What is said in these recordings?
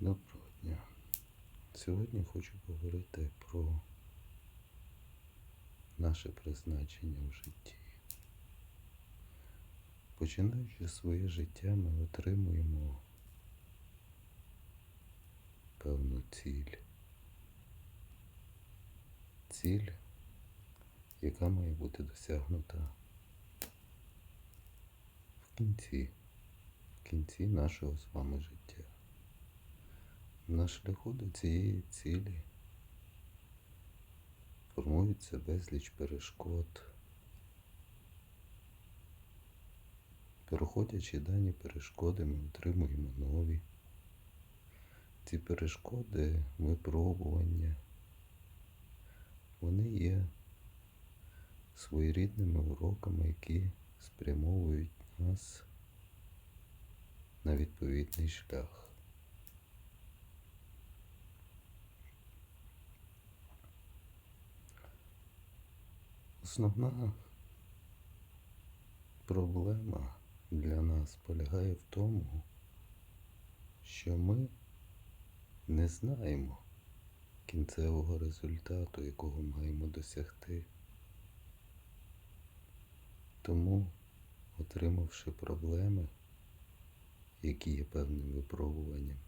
Доброго дня. Сьогодні хочу поговорити про наше призначення в житті. Починаючи своє життя, ми отримуємо певну ціль. Ціль, яка має бути досягнута в кінці, в кінці нашого з вами життя. На шляху до цієї цілі формується безліч перешкод. Проходячи дані перешкоди, ми отримуємо нові. Ці перешкоди, випробування, вони є своєрідними уроками, які спрямовують нас на відповідний шлях. Основна проблема для нас полягає в тому, що ми не знаємо кінцевого результату, якого маємо досягти. Тому, отримавши проблеми, які є певним випробуванням,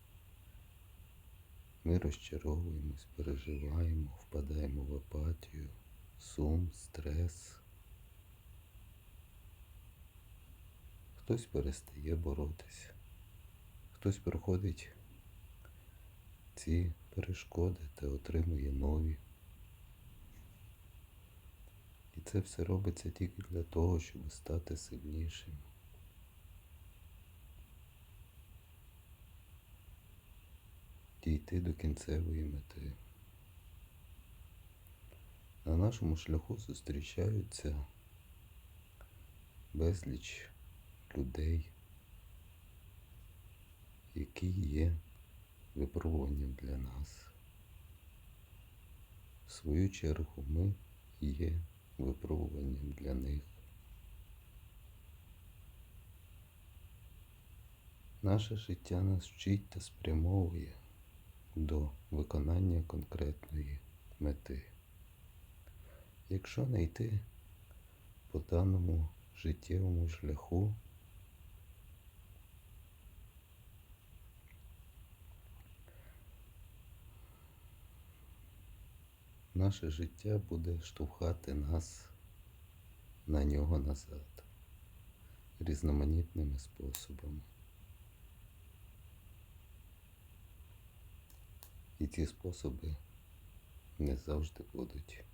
ми розчаровуємось, переживаємо, впадаємо в апатію, сум, стрес. Хтось перестає боротися, хтось проходить ці перешкоди та отримує нові. І це все робиться тільки для того, щоб стати сильнішим. Дійти до кінцевої мети. На нашому шляху зустрічаються безліч людей, які є випробуванням для нас. В свою чергу ми є випробуванням для них. Наше життя нас вчить та спрямовує до виконання конкретної мети. Якщо не йти по даному життєвому шляху, наше життя буде штовхати нас на нього назад різноманітними способами. І ці способи не завжди будуть